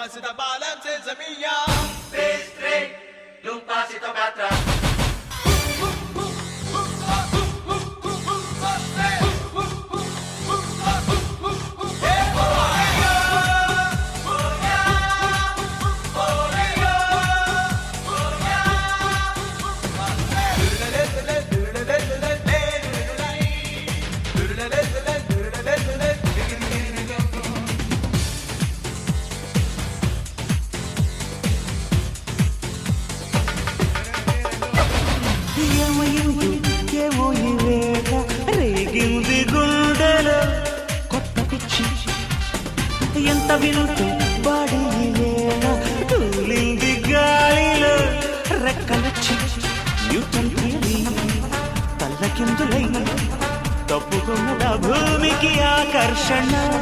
Pass the balance, it's a me. ఎంత వింటూ body తూలింది గాలిలో రెక్కలొచ్చి న్యూటన్ థియరీ తప్పుకున్న భూమికి ఆకర్షణ.